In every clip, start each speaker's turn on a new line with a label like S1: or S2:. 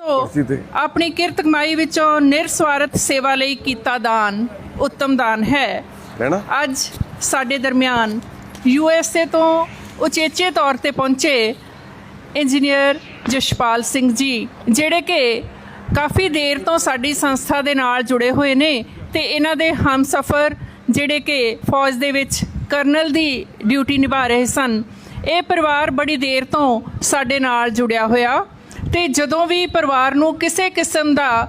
S1: ਸੋ। ਆਪਣੀ ਕਿਰਤ ਕਮਾਈ ਵਿੱਚੋਂ ਨਿਰਸਵਾਰਥ ਸੇਵਾ ਲਈ ਕੀਤਾ ਦਾਨ ਉੱਤਮ ਦਾਨ ਹੈ। ਅੱਜ ਸਾਡੇ ਦਰਮਿਆਨ ਯੂ ਐਸ ਏ ਤੋਂ ਉਚੇਚੇ ਤੌਰ ਤੇ ਪਹੁੰਚੇ ਇੰਜੀਨੀਅਰ ਜਸ਼ਪਾਲ ਸਿੰਘ ਜੀ ਜਿਹੜੇ ਕਿ ਕਾਫੀ ਦੇਰ ਤੋਂ ਸਾਡੀ ਸੰਸਥਾ ਦੇ ਨਾਲ ਜੁੜੇ ਹੋਏ ਨੇ ਤੇ ਇਹਨਾਂ ਦੇ ਹਮਸਫਰ ਜਿਹੜੇ ਕਿ ਫੌਜ ਦੇ ਵਿੱਚ ਕਰਨਲ ਦੀ ਡਿਊਟੀ ਨਿਭਾ ਰਹੇ ਸਨ। ਇਹ ਪਰਿਵਾਰ ਬੜੀ ਦੇਰ ਤੋਂ ਸਾਡੇ ਨਾਲ ਜੁੜਿਆ ਹੋਇਆ। ਤੇ ਜਦੋਂ ਵੀ ਪਰਿਵਾਰ ਨੂੰ ਕਿਸੇ ਕਿਸਮ ਦਾ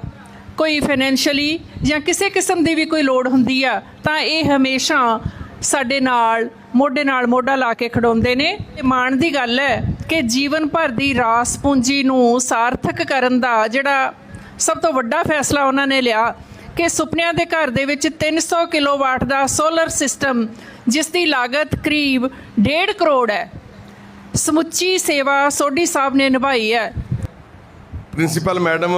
S1: ਕੋਈ ਫਾਈਨੈਂਸ਼ੀਅਲੀ ਜਾਂ ਕਿਸੇ ਕਿਸਮ ਦੀ ਵੀ ਕੋਈ ਲੋੜ ਹੁੰਦੀ ਆ, ਤਾਂ ਇਹ ਹਮੇਸ਼ਾ ਸਾਡੇ ਨਾਲ, ਮੋਢੇ ਨਾਲ ਮੋਢਾ ਲਾ ਕੇ ਖੜਾਉਂਦੇ ਨੇ। ਤੇ ਮਾਣ ਦੀ ਗੱਲ ਹੈ ਕਿ ਜੀਵਨ ਭਰ ਦੀ ਰਾਸ ਪੂੰਜੀ ਨੂੰ ਸਾਰਥਕ ਕਰਨ ਦਾ ਜਿਹੜਾ ਸਭ ਤੋਂ ਵੱਡਾ ਫੈਸਲਾ ਉਹਨਾਂ ਨੇ ਲਿਆ ਕਿ ਸੁਪਨਿਆਂ ਦੇ ਘਰ ਦੇ ਵਿੱਚ 300 ਕਿਲੋਵਾਟ ਦਾ ਸੋਲਰ ਸਿਸਟਮ ਜਿਸ ਦੀ ਲਾਗਤ ਕਰੀਬ 1.5 ਕਰੋੜ ਹੈ। ਸਮੁੱਚੀ ਸੇਵਾ ਸੋਢੀ ਸਾਹਿਬ ਨੇ ਨਿਭਾਈ ਹੈ।
S2: ਪ੍ਰਿੰਸੀਪਲ ਮੈਡਮ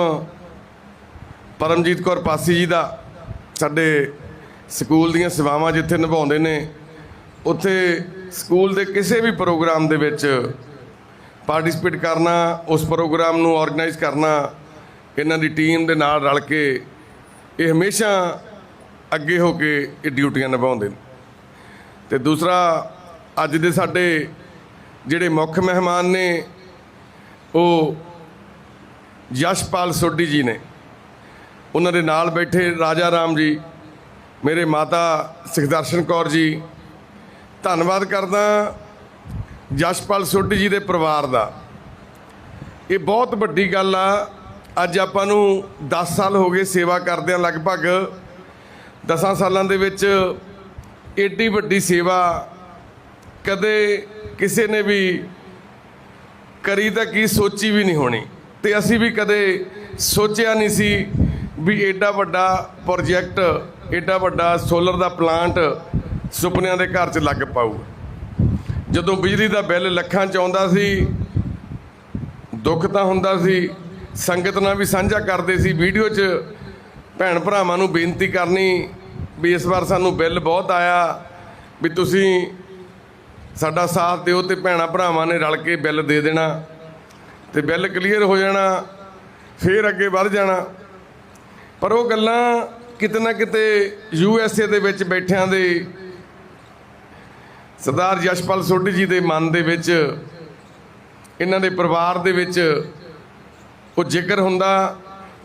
S2: ਪਰਮਜੀਤ ਕੌਰ ਪਾਸੀ ਜੀ ਦਾ ਸਾਡੇ ਸਕੂਲ ਦੀਆਂ ਸੇਵਾਵਾਂ ਜਿੱਥੇ ਨਿਭਾਉਂਦੇ ਨੇ, ਉੱਥੇ ਸਕੂਲ ਦੇ ਕਿਸੇ ਵੀ ਪ੍ਰੋਗਰਾਮ ਦੇ ਵਿੱਚ ਪਾਰਟਿਸਿਪੇਟ ਕਰਨਾ, ਉਸ ਪ੍ਰੋਗਰਾਮ ਨੂੰ ਆਰਗੇਨਾਈਜ਼ ਕਰਨਾ, ਇਹਨਾਂ ਦੀ ਟੀਮ ਦੇ ਨਾਲ ਰਲ ਕੇ ਇਹ ਹਮੇਸ਼ਾ ਅੱਗੇ ਹੋ ਕੇ ਇਹ ਡਿਊਟੀਆਂ ਨਿਭਾਉਂਦੇ ਨੇ। ਤੇ ਦੂਸਰਾ, ਅੱਜ ਦੇ ਸਾਡੇ ਜਿਹੜੇ ਮੁੱਖ ਮਹਿਮਾਨ ਨੇ, ਉਹ ਯਸ਼ਪਾਲ ਸੋਢੀ ਜੀ ਨੇ। ਉਹਨਾਂ ਦੇ ਨਾਲ ਬੈਠੇ ਰਾਜਾ ਰਾਮ ਜੀ, ਮੇਰੇ ਮਾਤਾ ਸੁਖਦਰਸ਼ਨ ਕੌਰ ਜੀ। ਧੰਨਵਾਦ ਕਰਦਾ ਯਸ਼ਪਾਲ ਸੋਢੀ ਜੀ ਦੇ ਪਰਿਵਾਰ ਦਾ। ਇਹ ਬਹੁਤ ਵੱਡੀ ਗੱਲ ਆ। ਅੱਜ ਆਪਾਂ ਨੂੰ 10 ਸਾਲ ਹੋ ਗਏ ਸੇਵਾ ਕਰਦਿਆਂ ਲਗਭਗ। 10 ਸਾਲਾਂ ਦੇ ਵਿੱਚ ਏਡੀ ਵੱਡੀ ਸੇਵਾ ਕਦੇ ਕਿਸੇ ਨੇ ਵੀ ਕਰੀ ਤਾਂ ਕੀ ਸੋਚੀ ਵੀ ਨਹੀਂ ਹੋਣੀ। ਤੇ ਅਸੀਂ ਵੀ ਕਦੇ ਸੋਚਿਆ ਨਹੀਂ ਸੀ ਵੀ ਐਡਾ ਵੱਡਾ ਪ੍ਰੋਜੈਕਟ ਐਡਾ ਵੱਡਾ ਸੋਲਰ ਦਾ ਪਲਾਂਟ ਸੁਪਨਿਆਂ ਦੇ ਘਰ 'ਚ ਲੱਗ ਪਾਊ। ਜਦੋਂ ਬਿਜਲੀ ਦਾ ਬਿੱਲ ਲੱਖਾਂ 'ਚ ਆਉਂਦਾ ਸੀ, ਦੁੱਖ ਤਾਂ ਹੁੰਦਾ ਸੀ, ਸੰਗਤ ਨਾਲ ਵੀ ਸਾਂਝਾ ਕਰਦੇ ਸੀ, ਵੀਡੀਓ 'ਚ ਭੈਣ ਭਰਾਵਾਂ ਨੂੰ ਬੇਨਤੀ ਕਰਨੀ ਵੀ ਇਸ ਵਾਰ ਸਾਨੂੰ ਬਿੱਲ ਬਹੁਤ ਆਇਆ ਵੀ ਤੁਸੀਂ ਸਾਡਾ ਸਾਥ ਦਿਓ ਤੇ ਭੈਣਾ ਭਰਾਵਾਂ ਨੇ ਰਲ ਕੇ ਬਿੱਲ ਦੇ ਦੇਣਾ। ਤੇ ਬਿੱਲ ਕਲੀਅਰ ਹੋ ਜਾਣਾ, ਫੇਰ ਅੱਗੇ ਵੱਧ ਜਾਣਾ। ਪਰ ਉਹ ਗੱਲਾਂ ਕਿਤੇ ਨਾ ਕਿਤੇ ਯੂ ਐਸ ਏ ਦੇ ਵਿੱਚ ਬੈਠਿਆਂ ਦੇ ਸਰਦਾਰ ਯਸ਼ਪਾਲ ਸੋਢੀ ਜੀ ਦੇ ਮਨ ਦੇ ਵਿੱਚ, ਇਹਨਾਂ ਦੇ ਪਰਿਵਾਰ ਦੇ ਵਿੱਚ ਉਹ ਜ਼ਿਕਰ ਹੁੰਦਾ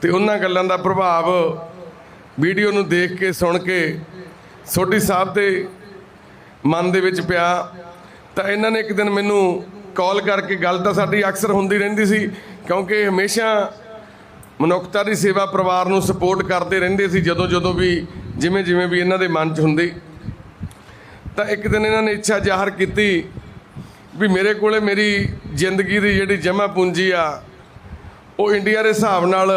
S2: ਤੇ ਉਹਨਾਂ ਗੱਲਾਂ ਦਾ ਪ੍ਰਭਾਵ ਵੀਡੀਓ ਨੂੰ ਦੇਖ ਕੇ, ਸੁਣ ਕੇ ਸੋਢੀ ਸਾਹਿਬ ਦੇ ਮਨ ਦੇ ਵਿੱਚ ਪਿਆ। ਤਾਂ ਇਹਨਾਂ ਨੇ ਇੱਕ ਦਿਨ ਮੈਨੂੰ ਕਾਲ ਕਰਕੇ ਗੱਲ ਤਾਂ ਸਾਡੀ ਅਕਸਰ ਹੁੰਦੀ ਰਹਿੰਦੀ ਸੀ, ਕਿਉਂਕਿ ਹਮੇਸ਼ਾ ਮਨੁੱਖਤਾ ਦੀ ਸੇਵਾ ਪਰਿਵਾਰ ਨੂੰ ਸਪੋਰਟ ਕਰਦੇ ਰਹਿੰਦੇ ਸੀ, ਜਦੋਂ ਜਦੋਂ ਵੀ, ਜਿਵੇਂ ਜਿਵੇਂ ਵੀ ਇਹਨਾਂ ਦੇ ਮਨ 'ਚ ਹੁੰਦੀ। ਤਾਂ ਇੱਕ ਦਿਨ ਇਹਨਾਂ ਨੇ ਇੱਛਾ ਜ਼ਾਹਰ ਕੀਤੀ ਵੀ ਮੇਰੇ ਕੋਲੇ ਮੇਰੀ ਜ਼ਿੰਦਗੀ ਦੀ ਜਿਹੜੀ ਜਮ੍ਹਾਂ ਪੂੰਜੀ ਆ, ਉਹ ਇੰਡੀਆ ਦੇ ਹਿਸਾਬ ਨਾਲ,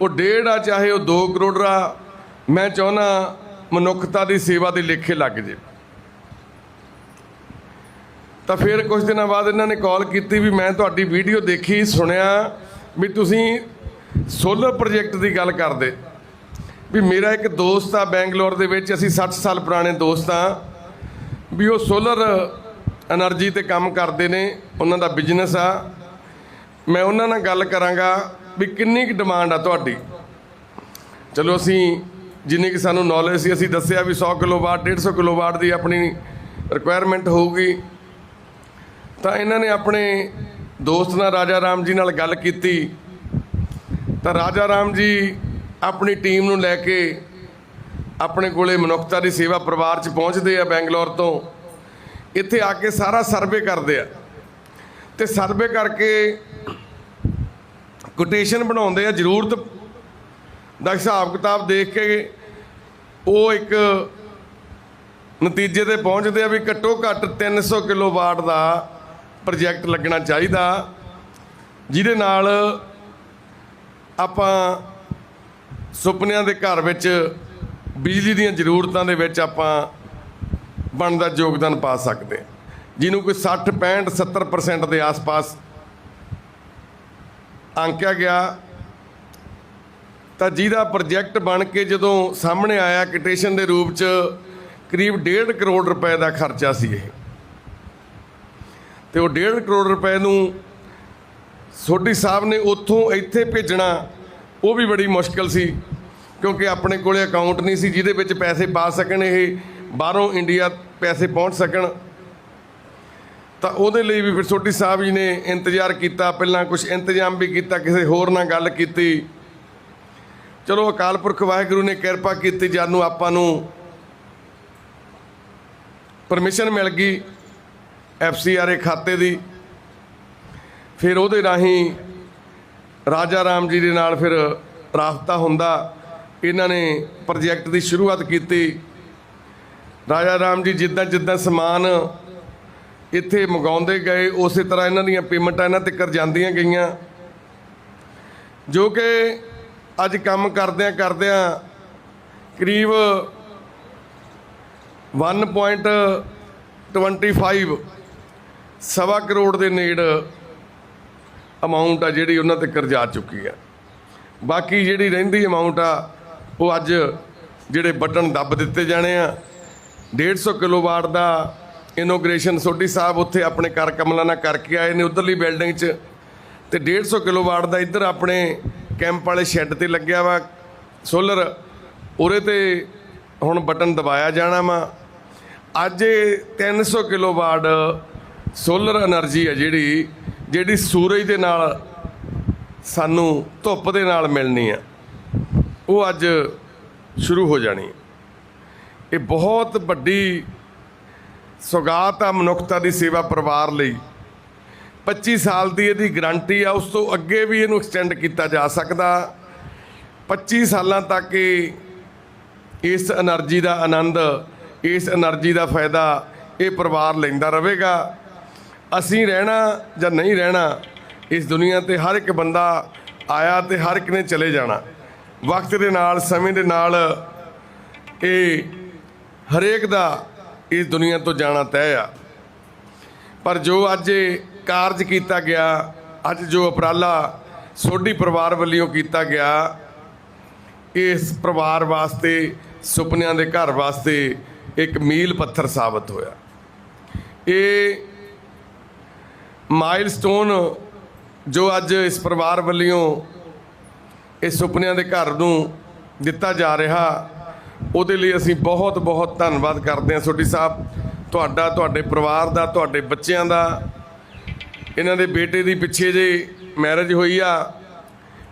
S2: ਉਹ ਡੇਢ ਆ, ਚਾਹੇ ਉਹ 2 ਕਰੋੜ ਆ, ਮੈਂ ਚਾਹੁੰਦਾ ਮਨੁੱਖਤਾ ਦੀ ਸੇਵਾ ਦੇ ਲੇਖੇ ਲੱਗ ਜੇ। ਤਾਂ ਫਿਰ ਕੁਝ ਦਿਨਾਂ ਬਾਅਦ ਇਹਨਾਂ ਨੇ ਕਾਲ ਕੀਤੀ ਵੀ ਮੈਂ ਤੁਹਾਡੀ ਵੀਡੀਓ ਦੇਖੀ, ਸੁਣਿਆ ਵੀ ਤੁਸੀਂ ਸੋਲਰ ਪ੍ਰੋਜੈਕਟ ਦੀ ਗੱਲ ਕਰਦੇ। ਵੀ ਮੇਰਾ ਇੱਕ ਦੋਸਤ ਆ ਬੈਂਗਲੌਰ ਦੇ ਵਿੱਚ, ਅਸੀਂ 60 ਸਾਲ ਪੁਰਾਣੇ ਦੋਸਤ ਆ, ਵੀ ਉਹ ਸੋਲਰ એનર્ਜੀ ਤੇ ਕੰਮ ਕਰਦੇ ਨੇ, ਉਹਨਾਂ ਦਾ ਬਿਜ਼ਨਸ ਆ। ਮੈਂ ਉਹਨਾਂ ਨਾਲ ਗੱਲ ਕਰਾਂਗਾ ਵੀ ਕਿੰਨੀ ਕੁ ਡਿਮਾਂਡ ਆ ਤੁਹਾਡੀ। ਚਲੋ ਅਸੀਂ ਜਿੰਨੀ ਕਿ ਸਾਨੂੰ ਨੌਲੇਜ ਸੀ, ਅਸੀਂ ਦੱਸਿਆ ਵੀ 100 ਕਿਲੋਵਾਟ 150 ਕਿਲੋਵਾਟ ਦੀ ਆਪਣੀ ਰਿਕੁਆਇਰਮੈਂਟ ਹੋਊਗੀ। ਤਾਂ ਇਹਨਾਂ ਨੇ ਆਪਣੇ ਦੋਸਤ ਨਾਲ ਰਾਜਾ ਰਾਮ ਜੀ ਨਾਲ ਗੱਲ ਕੀਤੀ। ਤਾਂ ਰਾਜਾ ਰਾਮ ਜੀ ਆਪਣੀ ਟੀਮ ਨੂੰ ਲੈ ਕੇ ਆਪਣੇ ਕੋਲੇ ਮਨੁੱਖਤਾ ਦੀ ਸੇਵਾ ਪਰਿਵਾਰ 'ਚ ਪਹੁੰਚਦੇ ਆ ਬੈਂਗਲੌਰ ਤੋਂ। ਇੱਥੇ ਆ ਕੇ ਸਾਰਾ ਸਰਵੇ ਕਰਦੇ ਆ। ਤੇ ਸਰਵੇ ਕਰਕੇ ਕੋਟੇਸ਼ਨ ਬਣਾਉਂਦੇ ਆ, ਜ਼ਰੂਰਤ ਦਾ ਹਿਸਾਬ ਕਿਤਾਬ ਦੇਖ ਕੇ ਉਹ ਇੱਕ ਨਤੀਜੇ ਤੇ ਪਹੁੰਚਦੇ ਆ ਵੀ ਘੱਟੋ ਘੱਟ 300 ਕਿਲੋਵਾਟ ਦਾ ਪ੍ਰੋਜੈਕਟ ਲੱਗਣਾ ਚਾਹੀਦਾ, ਜਿਹਦੇ ਨਾਲ ਆਪਾਂ ਸੁਪਨਿਆਂ ਦੇ ਘਰ ਵਿੱਚ ਬਿਜਲੀ ਦੀਆਂ ਜ਼ਰੂਰਤਾਂ ਦੇ ਵਿੱਚ ਆਪਾਂ ਬਣਦਾ ਯੋਗਦਾਨ ਪਾ ਸਕਦੇ ਜਿਹਨੂੰ ਕੋਈ 60 65 70% ਦੇ ਆਸ-ਪਾਸ ਅੰਕਿਆ ਗਿਆ, ਤਾਂ ਜਿਹਦਾ ਪ੍ਰੋਜੈਕਟ ਬਣ ਕੇ ਜਦੋਂ ਸਾਹਮਣੇ ਆਇਆ, ਕਿਟੇਸ਼ਨ ਦੇ ਰੂਪ 'ਚ ਕਰੀਬ 1.5 ਕਰੋੜ ਰੁਪਏ ਦਾ ਖਰਚਾ ਸੀ ਇਹ। ਤੇ ਉਹ 1.5 ਕਰੋੜ ਰੁਪਏ ਨੂੰ ਸੋਢੀ ਸਾਹਿਬ ਨੇ ਉੱਥੋਂ ਇੱਥੇ ਭੇਜਣਾ, ਉਹ ਵੀ ਬੜੀ ਮੁਸ਼ਕਲ ਸੀ, ਕਿਉਂਕਿ ਆਪਣੇ ਕੋਲੇ ਅਕਾਊਂਟ ਨਹੀਂ ਸੀ, ਜਿਹਦੇ ਵਿੱਚ ਪੈਸੇ ਪਾ ਸਕਣ ਇਹ, ਬਾਹਰੋਂ ਇੰਡੀਆ ਪੈਸੇ ਪਹੁੰਚ ਸਕਣ। ਤਾਂ ਉਹਦੇ ਲਈ ਵੀ ਫਿਰ ਸੋਢੀ ਸਾਹਿਬ ਜੀ ਨੇ ਇੰਤਜ਼ਾਰ ਕੀਤਾ, ਪਹਿਲਾਂ ਕੁਝ ਇੰਤਜ਼ਾਮ ਵੀ ਕੀਤਾ, ਕਿਸੇ ਹੋਰ ਨਾਲ ਗੱਲ ਕੀਤੀ। ਚਲੋ ਅਕਾਲ ਪੁਰਖ ਵਾਹਿਗੁਰੂ ਨੇ ਕਿਰਪਾ ਕੀਤੀ, ਜਾਨੂੰ ਆਪਾਂ ਨੂੰ ਪਰਮਿਸ਼ਨ ਮਿਲ ਗਈ। ਐਫਸੀਆਰਏ ਖਾਤੇ ਦੀ। ਫਿਰ ਉਹਦੇ ਰਾਹੀਂ ਰਾਜਾ ਰਾਮ ਜੀ ਦੇ ਨਾਲ ਫਿਰ ਰਾਬਤਾ ਹੁੰਦਾ। ਇਹਨਾਂ ਨੇ ਪ੍ਰੋਜੈਕਟ ਦੀ ਸ਼ੁਰੂਆਤ ਕੀਤੀ। ਰਾਜਾ ਰਾਮ ਜੀ ਜਿੱਦਾਂ ਜਿੱਦਾਂ ਸਮਾਨ ਇੱਥੇ ਮੰਗਾਉਂਦੇ ਗਏ, ਉਸੇ ਤਰ੍ਹਾਂ ਇਹਨਾਂ ਦੀਆਂ ਪੇਮੈਂਟਾਂ ਇਹਨਾਂ ਤੱਕ ਜਾਂਦੀਆਂ ਗਈਆਂ। ਜੋ ਕਿ ਅੱਜ ਕੰਮ ਕਰਦਿਆਂ ਕਰਦਿਆਂ ਕਰੀਬ 1.25 ਸਵਾ ਕਰੋੜ ਦੇ ਨੇੜ ਅਮਾਉਂਟ ਆ ਜਿਹੜੀ ਉਹਨਾਂ ਤੇ ਕਰਜ਼ਾ ਚੁੱਕੀ ਆ। ਬਾਕੀ ਜਿਹੜੀ ਰਹਿੰਦੀ ਅਮਾਉਂਟ ਆ, ਉਹ ਅੱਜ ਜਿਹੜੇ ਬਟਨ ਦੱਬ ਦਿੱਤੇ ਜਾਣੇ ਆ। 150 ਕਿਲੋਵਾਟ ਦਾ ਇਨੋਗ੍ਰੇਸ਼ਨ ਸੋਢੀ ਸਾਹਿਬ ਉੱਥੇ ਆਪਣੇ ਕਰ ਕਮਲਾਂ ਨਾਲ ਕਰਕੇ ਆਏ ਨੇ ਉਧਰਲੀ ਬਿਲਡਿੰਗ 'ਚ। ਤੇ 150 ਕਿਲੋਵਾਟ ਦਾ ਇੱਧਰ ਆਪਣੇ ਕੈਂਪ ਵਾਲੇ ਸ਼ੈੱਡ ਤੇ ਲੱਗਿਆ ਵਾ ਸੋਲਰ ਉਰੇ ਤੇ ਹੁਣ ਬਟਨ ਦਬਾਇਆ ਜਾਣਾ ਵਾ। ਅੱਜ ਇਹ 300 ਕਿਲੋਵਾਟ ਸੋਲਰ એનર્ਜੀ ਹੈ ਜਿਹੜੀ ਜਿਹੜੀ ਸੂਰਜ ਦੇ ਨਾਲ ਸਾਨੂੰ ਧੁੱਪ ਦੇ ਨਾਲ ਮਿਲਣੀ ਆ ਉਹ ਅੱਜ ਸ਼ੁਰੂ ਹੋ ਜਾਣੀ ਹੈ। ਇਹ ਬਹੁਤ ਵੱਡੀ ਸੁਗਾਤ ਆ ਮਨੁੱਖਤਾ ਦੀ ਸੇਵਾ ਪਰਿਵਾਰ ਲਈ। 25 ਸਾਲ ਦੀ ਇਹਦੀ ਗਰੰਟੀ ਆ, ਉਸ ਤੋਂ ਅੱਗੇ ਵੀ ਇਹਨੂੰ ਐਕਸਟੈਂਡ ਕੀਤਾ ਜਾ ਸਕਦਾ। 25 ਸਾਲਾਂ ਤੱਕ ਇਸ એનર્ਜੀ ਦਾ ਆਨੰਦ, ਇਸ એનર્ਜੀ ਦਾ ਫਾਇਦਾ ਇਹ ਪਰਿਵਾਰ ਲੈਂਦਾ ਰਹੇਗਾ। ਅਸੀਂ ਰਹਿਣਾ ਜਾਂ ਨਹੀਂ ਰਹਿਣਾ, ਇਸ ਦੁਨੀਆ ਤੇ ਹਰ ਇੱਕ ਬੰਦਾ ਆਇਆ ਤੇ ਹਰ ਇੱਕ ਨੇ ਚਲੇ ਜਾਣਾ। ਵਕਤ ਦੇ ਨਾਲ, ਸਮੇਂ ਦੇ ਨਾਲ ਇਹ ਹਰੇਕ ਦਾ ਇਸ ਦੁਨੀਆ ਤੋਂ ਜਾਣਾ ਤੈਅ ਆ। ਪਰ ਜੋ ਅੱਜ ਕਾਰਜ ਕੀਤਾ ਗਿਆ, ਅੱਜ ਜੋ ਉਪਰਾਲਾ ਸੋਢੀ ਪਰਿਵਾਰ ਵੱਲੋਂ ਕੀਤਾ ਗਿਆ, ਇਸ ਪਰਿਵਾਰ ਵਾਸਤੇ, ਸੁਪਨਿਆਂ ਦੇ ਘਰ ਵਾਸਤੇ ਇੱਕ ਮੀਲ ਪੱਥਰ ਸਾਬਤ ਹੋਇਆ। ਇਹ ਮਾਈਲਸਟੋਨ ਜੋ ਅੱਜ ਇਸ ਪਰਿਵਾਰ ਵੱਲੋਂ ਇਸ ਸੁਪਨਿਆਂ ਦੇ ਘਰ ਨੂੰ ਦਿੱਤਾ ਜਾ ਰਿਹਾ, ਉਹਦੇ ਲਈ ਅਸੀਂ ਬਹੁਤ ਬਹੁਤ ਧੰਨਵਾਦ ਕਰਦੇ ਹਾਂ ਸੋਢੀ ਸਾਹਿਬ। ਤੁਹਾਡਾ, ਤੁਹਾਡੇ ਪਰਿਵਾਰ ਦਾ, ਤੁਹਾਡੇ ਬੱਚਿਆਂ ਦਾ, ਇਹਨਾਂ ਦੇ ਬੇਟੇ ਦੀ ਪਿੱਛੇ ਜੇ ਮੈਰਿਜ ਹੋਈ ਆ,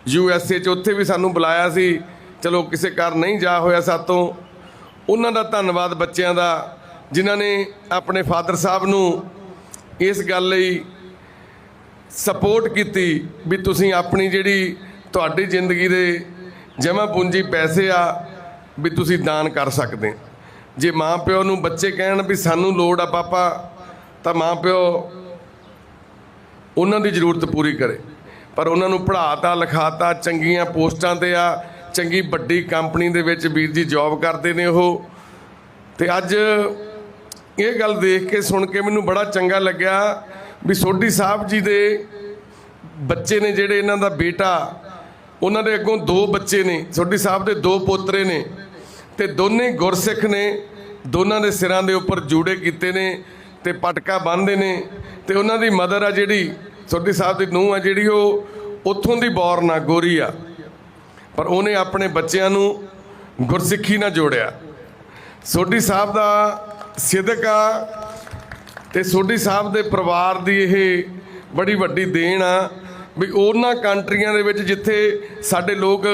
S2: ਯੂ ਐਸ ਏ ਚ ਉੱਥੇ ਵੀ ਸਾਨੂੰ ਬੁਲਾਇਆ ਸੀ, ਚਲੋ ਕਿਸੇ ਕਾਰਨ ਨਹੀਂ ਜਾ ਹੋਇਆ ਸਾਤੋਂ। ਉਹਨਾਂ ਦਾ ਧੰਨਵਾਦ ਬੱਚਿਆਂ ਦਾ, ਜਿਨ੍ਹਾਂ ਨੇ ਆਪਣੇ ਫਾਦਰ ਸਾਹਿਬ ਨੂੰ ਇਸ ਗੱਲ ਲਈ ਸਪੋਰਟ ਕੀਤੀ ਵੀ ਤੁਸੀਂ ਆਪਣੀ ਜਿਹੜੀ ਤੁਹਾਡੀ ਜ਼ਿੰਦਗੀ ਦੇ ਜਮ੍ਹਾਂ ਪੂੰਜੀ ਪੈਸੇ ਆ, ਵੀ ਤੁਸੀਂ ਦਾਨ ਕਰ ਸਕਦੇ। ਜੇ ਮਾਂ ਪਿਓ ਨੂੰ ਬੱਚੇ ਕਹਿਣ ਵੀ ਸਾਨੂੰ ਲੋੜ ਆ ਪਾਪਾ, ਤਾਂ ਮਾਂ ਪਿਓ ਉਹਨਾਂ ਦੀ ਜ਼ਰੂਰਤ ਪੂਰੀ ਕਰੇ। ਪਰ ਉਹਨਾਂ ਨੂੰ ਪੜ੍ਹਾਤਾ, ਲਿਖਾਤਾ, ਚੰਗੀਆਂ ਪੋਸਟਾਂ ਤੇ ਆ, ਚੰਗੀ ਵੱਡੀ ਕੰਪਨੀ ਦੇ ਵਿੱਚ ਵੀਰ ਜੀ ਜੌਬ ਕਰਦੇ ਨੇ ਉਹ। ਤੇ ਅੱਜ ਇਹ ਗੱਲ ਦੇਖ ਕੇ ਸੁਣ ਕੇ ਮੈਨੂੰ ਬੜਾ ਚੰਗਾ ਲੱਗਿਆ ਵੀ ਸੋਢੀ ਸਾਹਿਬ ਜੀ ਦੇ ਬੱਚੇ ਨੇ ਜਿਹੜੇ ਇਹਨਾਂ ਦਾ ਬੇਟਾ, ਉਹਨਾਂ ਦੇ ਅੱਗੋਂ ਦੋ ਬੱਚੇ ਨੇ, ਸੋਢੀ ਸਾਹਿਬ ਦੇ ਦੋ ਪੋਤਰੇ ਨੇ ਤੇ ਦੋਨੇ ਗੁਰਸਿੱਖ ਨੇ, ਦੋਨਾਂ ਦੇ ਸਿਰਾਂ ਦੇ ਉੱਪਰ ਜੂੜੇ ਕੀਤੇ ਨੇ ਤੇ ਪਟਕਾ ਬੰਨ੍ਹਦੇ ਨੇ ਤੇ ਉਹਨਾਂ ਦੀ ਮਦਰ ਆ ਜਿਹੜੀ, ਸੋਢੀ ਸਾਹਿਬ ਦੀ ਨੂੰਹ ਆ ਜਿਹੜੀ ਉਹ ਉੱਥੋਂ ਦੀ ਬੌਰਨ ਆ ਗੋਰੀ ਆ। ਪਰ ਉਹਨੇ ਆਪਣੇ ਬੱਚਿਆਂ ਨੂੰ ਗੁਰਸਿੱਖੀ ਨਾਲ ਜੋੜਿਆ। ਸੋਢੀ ਸਾਹਿਬ ਦਾ ਸਿਦਕ ਆ ਤੇ ਸੋਢੀ ਸਾਹਿਬ ਦੇ ਪਰਿਵਾਰ ਦੀ ਇਹ ਬੜੀ ਵੱਡੀ ਦੇਣ ਆ ਵੀ ਉਹਨਾਂ ਕੰਟਰੀਆਂ ਦੇ ਵਿੱਚ ਜਿੱਥੇ ਸਾਡੇ ਲੋਕ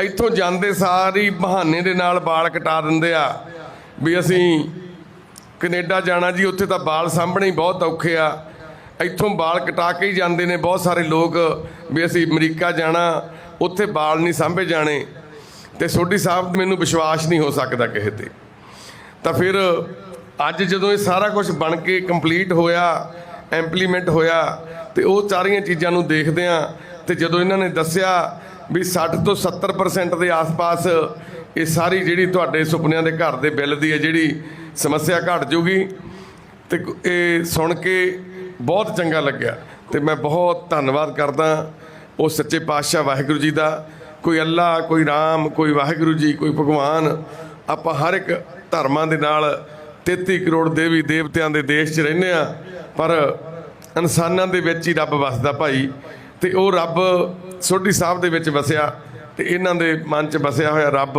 S2: ਇੱਥੋਂ ਜਾਂਦੇ ਸਾਰੀ ਬਹਾਨੇ ਦੇ ਨਾਲ ਵਾਲ ਕਟਾ ਦਿੰਦੇ ਆ, ਵੀ ਅਸੀਂ ਕੈਨੇਡਾ ਜਾਣਾ ਜੀ, ਉੱਥੇ ਤਾਂ ਵਾਲ ਸਾਂਭਣੇ ਹੀ ਬਹੁਤ ਔਖੇ ਆ। ਇੱਥੋਂ ਵਾਲ ਕਟਾ ਕੇ ਹੀ ਜਾਂਦੇ ਨੇ ਬਹੁਤ ਸਾਰੇ ਲੋਕ ਵੀ ਅਸੀਂ ਅਮਰੀਕਾ ਜਾਣਾ, ਉੱਥੇ ਵਾਲ ਨਹੀਂ ਸਾਂਭੇ ਜਾਣੇ। ਤੇ ਸੋਢੀ ਸਾਹਿਬ ਮੈਨੂੰ ਵਿਸ਼ਵਾਸ ਨਹੀਂ ਹੋ ਸਕਦਾ ਕਿਸੇ ਤੇ। ਤਾਂ ਫਿਰ ਅੱਜ ਜਦੋਂ ਇਹ ਸਾਰਾ ਕੁਝ ਬਣ ਕੇ ਕੰਪਲੀਟ ਹੋਇਆ ਇੰਪਲੀਮੈਂਟ ਹੋਇਆ, ਤੇ ਉਹ ਸਾਰੀਆਂ ਚੀਜ਼ਾਂ ਨੂੰ ਦੇਖਦੇ ਆ ਤੇ ਜਦੋਂ ਇਹਨਾਂ ਨੇ ਦੱਸਿਆ ਵੀ 60 ਤੋਂ 70% ਦੇ ਆਸ-ਪਾਸ ਇਹ ਸਾਰੀ ਜਿਹੜੀ ਤੁਹਾਡੇ ਸੁਪਨਿਆਂ ਦੇ ਘਰ ਦੇ ਬਿੱਲ ਦੀ ਹੈ ਜਿਹੜੀ ਸਮੱਸਿਆ ਘਟ ਜੂਗੀ, ਤੇ ਇਹ ਸੁਣ ਕੇ ਬਹੁਤ ਚੰਗਾ ਲੱਗਿਆ। ਤੇ ਮੈਂ ਬਹੁਤ ਧੰਨਵਾਦ ਕਰਦਾ ਉਹ ਸੱਚੇ ਪਾਤਸ਼ਾਹ ਵਾਹਿਗੁਰੂ ਜੀ ਦਾ। ਕੋਈ ਅੱਲਾ, ਕੋਈ ਰਾਮ, ਕੋਈ ਵਾਹਿਗੁਰੂ ਜੀ, ਕੋਈ ਭਗਵਾਨ, ਆਪਾਂ ਹਰ ਇੱਕ ਧਰਮਾਂ ਦੇ ਨਾਲ 33 ਕਰੋੜ ਦੇਵੀ ਦੇਵਤਿਆਂ ਦੇ ਦੇਸ਼ 'ਚ ਰਹਿੰਦੇ ਆ ਪਰ ਇਨਸਾਨਾਂ ਦੇ ਵਿੱਚ ਹੀ ਰੱਬ ਵਸਦਾ ਭਾਈ ਤੇ ਉਹ ਰੱਬ ਸੋਢੀ ਸਾਹਿਬ ਦੇ ਵਿੱਚ ਵਸਿਆ ਤੇ ਇਹਨਾਂ ਦੇ ਮਨ 'ਚ ਵਸਿਆ ਹੋਇਆ ਰੱਬ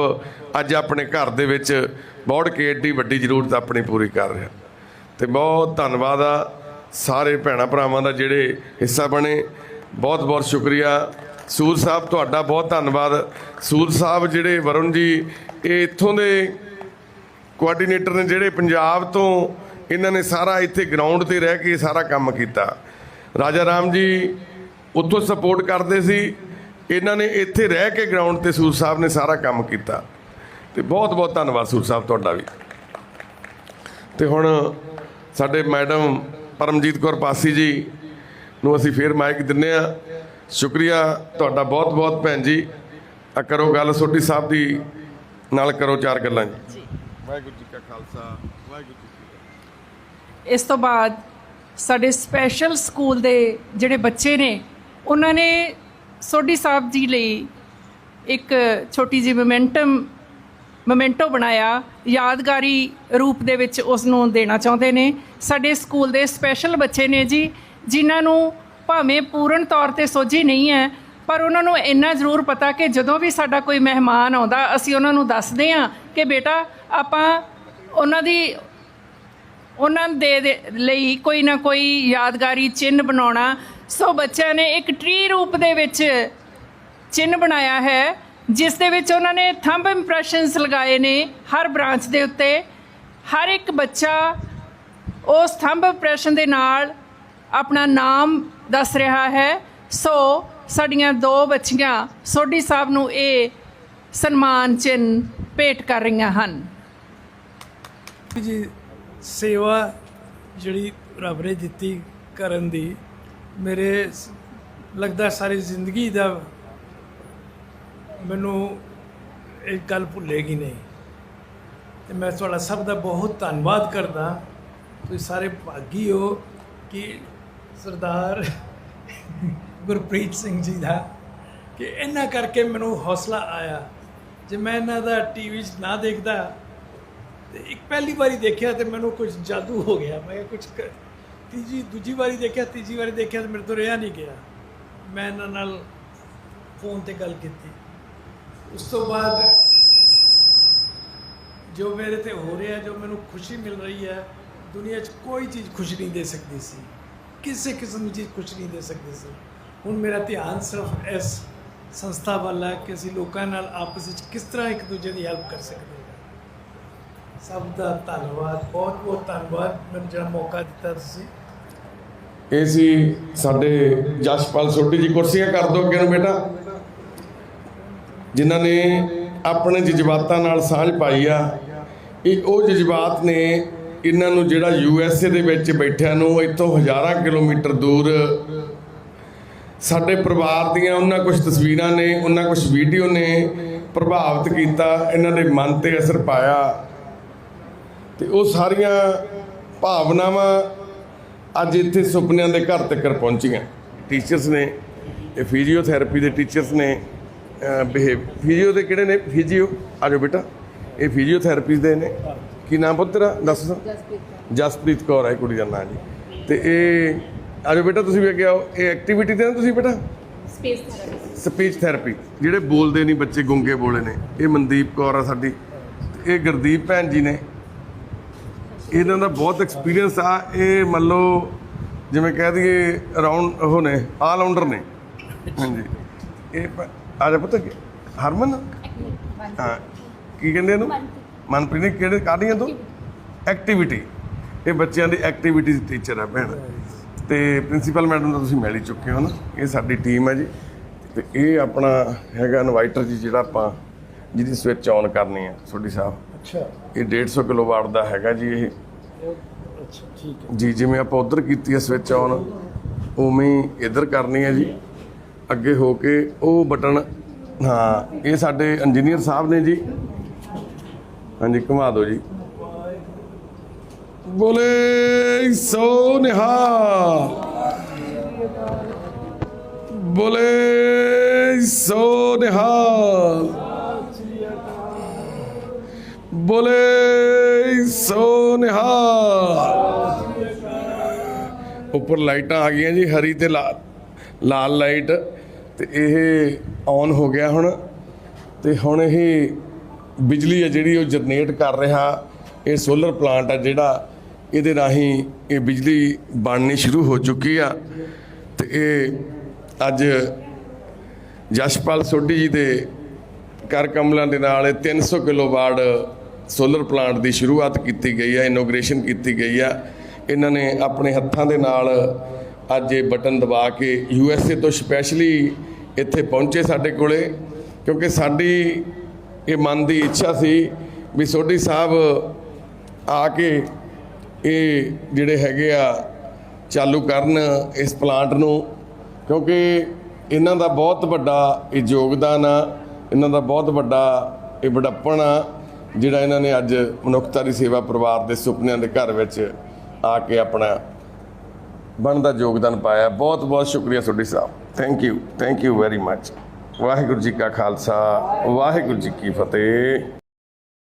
S2: ਅੱਜ ਆਪਣੇ ਘਰ ਦੇ ਵਿੱਚ ਬੌੜ ਕੇ ਏਡੀ ਵੱਡੀ ਜ਼ਰੂਰਤ ਆਪਣੀ ਪੂਰੀ ਕਰ ਰਿਹਾ। ਤੇ ਬਹੁਤ ਧੰਨਵਾਦ ਆ ਸਾਰੇ ਭੈਣਾ ਭਰਾਵਾਂ ਦਾ ਜਿਹੜੇ ਹਿੱਸਾ ਬਣੇ। ਬਹੁਤ ਬਹੁਤ ਸ਼ੁਕਰੀਆ। ਸੂਰ ਸਾਹਿਬ, ਤੁਹਾਡਾ ਬਹੁਤ ਧੰਨਵਾਦ। ਸੂਰ ਸਾਹਿਬ ਜਿਹੜੇ ਵਰੁਣ ਜੀ, ਇਹ ਇੱਥੋਂ ਦੇ ਕੋਆਰਡੀਨੇਟਰ ਨੇ ਜਿਹੜੇ ਪੰਜਾਬ ਤੋਂ ਇਹਨਾਂ ਨੇ ਸਾਰਾ ਇੱਥੇ ਗਰਾਊਂਡ ਤੇ ਰਹਿ ਕੇ ਸਾਰਾ ਕੰਮ ਕੀਤਾ। ਰਾਜਾ ਰਾਮ ਜੀ ਉੱਥੋਂ ਸਪੋਰਟ ਕਰਦੇ ਸੀ। ਇਹਨਾਂ ਨੇ ਇੱਥੇ ਰਹਿ ਕੇ ਗਰਾਊਂਡ ਤੇ ਸੂਰ ਸਾਹਿਬ ਨੇ ਸਾਰਾ ਕੰਮ ਕੀਤਾ। ਤੇ ਬਹੁਤ ਬਹੁਤ ਧੰਨਵਾਦ ਸੂਰ ਸਾਹਿਬ ਤੁਹਾਡਾ ਵੀ। ਤੇ ਹੁਣ ਸਾਡੇ ਮੈਡਮ ਪਰਮਜੀਤ ਕੌਰ ਪਾਸੀ ਜੀ ਨੂੰ ਅਸੀਂ ਫੇਰ ਮਾਈਕ ਦਿੰਨੇ ਆ। ਸ਼ੁਕਰੀਆ ਤੁਹਾਡਾ ਬਹੁਤ ਬਹੁਤ ਭੈਣ ਜੀ। ਆ ਕਰੋ ਗੱਲ, ਸੋਢੀ ਸਾਹਿਬ ਦੀ ਨਾਲ ਕਰੋ ਚਾਰ ਗੱਲਾਂ ਜੀ। ਵਾਹਿਗੁਰੂ ਜੀ ਕਾ ਖਾਲਸਾ, ਵਾਹਿਗੁਰੂ ਜੀ ਕੀ ਫਤਿਹ।
S1: ਇਸ ਤੋਂ ਬਾਅਦ ਸਾਡੇ ਸਪੈਸ਼ਲ ਸਕੂਲ ਦੇ ਜਿਹੜੇ ਬੱਚੇ ਨੇ, ਉਹਨਾਂ ਨੇ ਸੋਢੀ ਸਾਹਿਬ ਜੀ ਲਈ ਇੱਕ ਛੋਟੀ ਜਿਹੀ ਮੋਮੈਂਟਮ ਮੋਮੈਂਟੋ ਬਣਾਇਆ, ਯਾਦਗਾਰੀ ਰੂਪ ਦੇ ਵਿੱਚ ਉਸ ਨੂੰ ਦੇਣਾ ਚਾਹੁੰਦੇ ਨੇ। ਸਾਡੇ ਸਕੂਲ ਦੇ ਸਪੈਸ਼ਲ ਬੱਚੇ ਨੇ ਜੀ, ਜਿਨ੍ਹਾਂ ਨੂੰ ਭਾਵੇਂ ਪੂਰਨ ਤੌਰ ਤੇ ਸੋਝੀ ਨਹੀਂ ਹੈ, ਪਰ ਉਹਨਾਂ ਨੂੰ ਇੰਨਾ ਜ਼ਰੂਰ ਪਤਾ ਕਿ ਜਦੋਂ ਵੀ ਸਾਡਾ ਕੋਈ ਮਹਿਮਾਨ ਆਉਂਦਾ, ਅਸੀਂ ਉਹਨਾਂ ਨੂੰ ਦੱਸਦੇ ਹਾਂ ਕਿ ਬੇਟਾ ਆਪਾਂ ਉਹਨਾਂ ਦੀ, ਉਹਨਾਂ ਦੇ ਲਈ ਕੋਈ ਨਾ ਕੋਈ ਯਾਦਗਾਰੀ ਚਿੰਨ੍ਹ ਬਣਾਉਣਾ। ਸੋ ਬੱਚਿਆਂ ਨੇ ਇੱਕ ਟ੍ਰੀ ਰੂਪ ਦੇ ਵਿੱਚ ਚਿੰਨ੍ਹ ਬਣਾਇਆ ਹੈ, ਜਿਸ ਦੇ ਵਿੱਚ ਉਹਨਾਂ ਨੇ ਥੰਬ ਇੰਪ੍ਰੈਸ਼ਨਸ ਲਗਾਏ ਨੇ ਹਰ ਬ੍ਰਾਂਚ ਦੇ ਉੱਤੇ। ਹਰ ਇੱਕ ਬੱਚਾ ਉਸ ਥੰਬ ਇੰਪ੍ਰੈਸ਼ਨ ਦੇ ਨਾਲ ਆਪਣਾ ਨਾਮ ਦੱਸ ਰਿਹਾ ਹੈ। ਸੋ ਸਾਡੀਆਂ ਦੋ ਬੱਚੀਆਂ, ਸੋਢੀ ਸਾਹਿਬ ਨੂੰ ਇਹ ਸਨਮਾਨ ਚਿੰਨ੍ਹ ਭੇਟ ਕਰ ਰਹੀਆਂ ਹਨ।
S3: ਜੀ ਸੇਵਾ ਜਿਹੜੀ ਰੱਬ ਨੇ ਦਿੱਤੀ ਕਰਨ ਦੀ, ਮੇਰੇ ਲੱਗਦਾ ਸਾਰੀ ਜ਼ਿੰਦਗੀ ਦਾ ਮੈਨੂੰ ਇਹ ਗੱਲ ਭੁੱਲੇਗੀ ਨਹੀਂ। ਤੇ ਮੈਂ ਤੁਹਾਡਾ ਸਭ ਦਾ ਬਹੁਤ ਧੰਨਵਾਦ ਕਰਦਾ। ਤੁਸੀਂ ਸਾਰੇ ਭਾਗੀ ਹੋ ਕਿ ਸਰਦਾਰ ਗੁਰਪ੍ਰੀਤ ਸਿੰਘ ਜੀ ਦਾ, ਕਿ ਇਹਨਾਂ ਕਰਕੇ ਮੈਨੂੰ ਹੌਸਲਾ ਆਇਆ। ਜੇ ਮੈਂ ਇਹਨਾਂ ਦਾ ਟੀਵੀ 'ਚ ਨਾ ਦੇਖਦਾ ਤੇ ਇੱਕ ਪਹਿਲੀ ਵਾਰੀ ਦੇਖਿਆ ਤੇ ਮੈਨੂੰ ਕੁਝ ਜਾਦੂ ਹੋ ਗਿਆ। ਮੈਂ ਕੁਝ ਤੀਜੀ, ਦੂਜੀ ਵਾਰੀ ਦੇਖਿਆ, ਤੀਜੀ ਵਾਰੀ ਦੇਖਿਆ ਤੇ ਮੇਰੇ ਤੋਂ ਰਿਹਾ ਨਹੀਂ ਗਿਆ। ਮੈਂ ਇਹਨਾਂ ਨਾਲ ਫੋਨ ਤੇ ਗੱਲ ਕੀਤੀ। ਉਸ ਤੋਂ ਬਾਅਦ ਜੋ ਮੇਰੇ ਤੇ ਹੋ ਰਿਹਾ, ਜੋ ਮੈਨੂੰ ਖੁਸ਼ੀ ਮਿਲ ਰਹੀ ਹੈ, ਦੁਨੀਆ 'ਚ ਕੋਈ ਚੀਜ਼ ਖੁਸ਼ ਨਹੀਂ ਦੇ ਸਕਦੀ ਸੀ। ਕਿਸੇ ਕਿਸਮ ਦੀ ਚੀਜ਼ ਖੁਸ਼ ਨਹੀਂ ਦੇ ਸਕਦੀ ਸੀ। ਹੁਣ ਮੇਰਾ ਧਿਆਨ ਸਿਰਫ ਇਸ ਸੰਸਥਾ ਵੱਲ ਹੈ ਕਿ ਅਸੀਂ ਲੋਕਾਂ ਨਾਲ ਆਪਸ ਵਿੱਚ ਕਿਸ ਤਰ੍ਹਾਂ ਇੱਕ ਦੂਜੇ ਦੀ ਹੈਲਪ ਕਰ ਸਕਦੇ ਹਾਂ। ਸਭ ਦਾ ਧੰਨਵਾਦ, ਬਹੁਤ ਬਹੁਤ ਧੰਨਵਾਦ। ਮੈਨੂੰ ਜਿਹੜਾ ਮੌਕਾ ਦਿੱਤਾ ਤੁਸੀਂ।
S2: ਇਹ ਸੀ ਸਾਡੇ ਜਸ਼ਪਾਲ ਸੋਢੀ ਜੀ। ਕੁਰਸੀਆਂ ਕਰ ਦਿਓ ਅੱਗੇ ਨੂੰ ਬੇਟਾ। ਜਿਨ੍ਹਾਂ ਨੇ ਆਪਣੇ ਜਜ਼ਬਾਤਾਂ ਨਾਲ ਸਾਂਝ ਪਾਈ ਆ। ਇਹ ਉਹ ਜਜ਼ਬਾਤ ਨੇ ਇਹਨਾਂ ਨੂੰ ਜਿਹੜਾ ਯੂ ਐਸ ਏ ਦੇ ਵਿੱਚ ਬੈਠਿਆਂ ਨੂੰ ਇੱਥੋਂ ਹਜ਼ਾਰਾਂ ਕਿਲੋਮੀਟਰ ਦੂਰ ਸਾਡੇ ਪਰਿਵਾਰ ਦੀਆਂ ਉਹਨਾਂ ਕੁਝ ਤਸਵੀਰਾਂ ਨੇ ਉਹਨਾਂ ਕੁਝ ਵੀਡੀਓ ਨੇ ਪ੍ਰਭਾਵਿਤ ਕੀਤਾ ਇਹਨਾਂ ਦੇ ਮਨ ਤੇ ਅਸਰ ਪਾਇਆ। ਤੇ ਉਹ ਸਾਰੀਆਂ ਭਾਵਨਾਵਾਂ ਅੱਜ ਇੱਥੇ ਸੁਪਨਿਆਂ ਦੇ ਘਰ ਤੱਕ ਪਹੁੰਚੀਆਂ। ਟੀਚਰਸ ਨੇ ਇਹ ਫਿਜ਼ੀਓਥੈਰੇਪੀ ਦੇ ਟੀਚਰਸ ਨੇ ਬਿਹੇਵ ਫਿਜ਼ੀਓ ਦੇ ਕਿਹੜੇ ਨੇ? ਫਿਜ਼ੀਓ ਆਜੋ ਬੇਟਾ। ਇਹ ਫਿਜ਼ੀਓਥੈਰੇਪੀ ਦੇ ਨੇ। ਕੀ ਨਾਮ ਪੁੱਤਰਾ ਦੱਸ ਜਸਪ੍ਰੀਤ ਕੌਰ। ਹੈ ਕੁੜੀ ਦਾ ਨਾਂ ਜੀ। ਤੇ ਇਹ ਆਜੋ ਬੇਟਾ ਤੁਸੀਂ ਵੀ ਅੱਗੇ ਆਓ। ਇਹ ਐਕਟੀਵਿਟੀ ਦੇ ਨਾ ਤੁਸੀਂ ਬੇਟਾ?
S4: ਸਪੇਸ ਥੈਰੇਪੀ
S2: ਸਪੀਚ ਥੈਰੇਪੀ ਜਿਹੜੇ ਬੋਲਦੇ ਨਹੀਂ ਬੱਚੇ ਗੁੰਗੇ ਬੋਲੇ ਨੇ। ਇਹ ਮਨਦੀਪ ਕੌਰ ਆ ਸਾਡੀ। ਇਹ ਗੁਰਦੀਪ ਭੈਣ ਜੀ ਨੇ। ਇਹਨਾਂ ਦਾ ਬਹੁਤ ਐਕਸਪੀਰੀਅੰਸ ਆ। ਇਹ ਮੰਨ ਲਓ ਜਿਵੇਂ ਕਹਿ ਦਈਏ ਰਾਉਂਡ ਉਹ ਨੇ ਆਲ ਰਾਉਂਡਰ ਨੇ। ਹਾਂਜੀ। ਇਹ ਪ- ਆ ਜਾ ਪਤਾ ਕੀ ਹਰਮਨ? ਹਾਂ। ਕੀ ਕਹਿੰਦੇ ਇਹਨੂੰ? ਮਨਪ੍ਰੀਤ। ਨੇ ਕਿਹੜੇ ਕਾਹਦੀਆਂ ਤੋਂ? ਐਕਟੀਵਿਟੀ ਇਹ ਬੱਚਿਆਂ ਦੀ ਐਕਟੀਵਿਟੀ ਦੀ ਟੀਚਰ ਆ ਭੈਣ। ਤੇ ਪ੍ਰਿੰਸੀਪਲ ਮੈਡਮ ਦਾ ਤੁਸੀਂ ਮਿਲ ਹੀ ਚੁੱਕੇ ਹੋ ਨਾ ਇਹ ਸਾਡੀ ਟੀਮ ਹੈ ਜੀ। ਤੇ ਇਹ ਆਪਣਾ ਹੈਗਾ ਇਨਵਾਈਟਰ ਜੀ ਜਿਹੜਾ ਆਪਾਂ ਜਿਹਦੀ ਸਵਿਚ ਆਨ ਕਰਨੀ ਹੈ ਤੁਹਾਡੀ ਸਾਹਿਬ।
S3: ਅੱਛਾ।
S2: ਇਹ 150 ਕਿਲੋਵਾਟ ਦਾ ਹੈਗਾ ਜੀ ਇਹ।
S3: ਅੱਛਾ ਠੀਕ ਹੈ।
S2: ਜੀ ਜਿਵੇਂ ਆਪਾਂ ਉਧਰ ਕੀਤੀ ਹੈ ਸਵਿਚ ਆਨ ਉਵੇਂ ਹੀ ਇੱਧਰ ਕਰਨੀ ਹੈ ਜੀ। ਅੱਗੇ ਹੋ ਕੇ ਉਹ ਬਟਨ ਹਾਂ ਇਹ ਸਾਡੇ ਇੰਜੀਨੀਅਰ ਸਾਹਿਬ ਨੇ ਜੀ। ਹਾਂਜੀ ਘੁਮਾ ਦਿਓ ਜੀ। ਬੋਲੇ ਸੋ ਨਿਹਾਲ ਬੋਲੇ ਸੋ ਨਿਹਾਲ ਬੋਲੇ ਸੋ ਨਿਹਾਲ ਉੱਪਰ ਲਾਈਟਾਂ ਆ ਗਈਆਂ ਜੀ, ਹਰੀ ਤੇ ਲਾਲ ਲਾਲ ਲਾਈਟ ਤੇ ਇਹ ਔਨ ਹੋ ਗਿਆ ਹੁਣ। ਤੇ ਹੁਣ ਇਹ ਬਿਜਲੀ ਹੈ ਜਿਹੜੀ ਉਹ ਜਨਰੇਟ ਕਰ ਰਿਹਾ। ਇਹ ਸੋਲਰ ਪਲਾਂਟ ਆ ਜਿਹੜਾ ਇਹਦੇ ਰਾਹੀਂ ਇਹ ਬਿਜਲੀ ਬਣਨੀ ਸ਼ੁਰੂ ਹੋ ਚੁੱਕੀ ਆ ਤੇ ਇਹ ਅੱਜ ਜਸ਼ਪਾਲ ਸੋਢੀ ਜੀ ਦੇ ਕਰ ਕਮਲਾਂ ਦੇ ਨਾਲ ਇਹ 300 ਕਿਲੋਵਾਟ ਸੋਲਰ ਪਲਾਂਟ ਦੀ ਸ਼ੁਰੂਆਤ ਕੀਤੀ ਗਈ ਹੈ ਇਨੋਗ੍ਰੇਸ਼ਨ ਕੀਤੀ ਗਈ ਆ। ਇਹਨਾਂ ਨੇ ਆਪਣੇ ਹੱਥਾਂ ਦੇ ਨਾਲ ਅੱਜ ਇਹ ਬਟਨ ਦਬਾ ਕੇ ਯੂ ਐਸ ਏ ਤੋਂ ਸਪੈਸ਼ਲੀ ਇੱਥੇ ਪਹੁੰਚੇ ਸਾਡੇ ਕੋਲੇ, ਕਿਉਂਕਿ ਸਾਡੀ ਇਹ ਮਨ ਦੀ ਇੱਛਾ ਸੀ ਵੀ ਸੋਢੀ ਸਾਹਿਬ ਆ ਕੇ ਇਹ ਜਿਹੜੇ ਹੈਗੇ ਆ ਚਾਲੂ ਕਰਨ ਇਸ ਪਲਾਂਟ ਨੂੰ, ਕਿਉਂਕਿ ਇਹਨਾਂ ਦਾ ਬਹੁਤ ਵੱਡਾ ਇਹ ਯੋਗਦਾਨ ਆ, ਇਹਨਾਂ ਦਾ ਬਹੁਤ ਵੱਡਾ ਇਹ ਵਡੱਪਣ ਆ, ਜਿਹੜਾ ਇਹਨਾਂ ਨੇ ਅੱਜ ਮਨੁੱਖਤਾ ਦੀ ਸੇਵਾ ਪਰਿਵਾਰ ਦੇ ਸੁਪਨਿਆਂ ਦੇ ਘਰ ਵਿੱਚ ਆ ਕੇ ਆਪਣਾ ਬਣਦਾ ਯੋਗਦਾਨ ਪਾਇਆ। ਬਹੁਤ ਬਹੁਤ ਸ਼ੁਕਰੀਆ ਤੁਹਾਡੀ ਸਾਹਿਬ। Thank you thank you very much Waheguru ji ਕਾ ਖਾਲਸਾ, ਵਾਹਿਗੁਰੂ ਜੀ ਕੀ ਫਤਿਹ।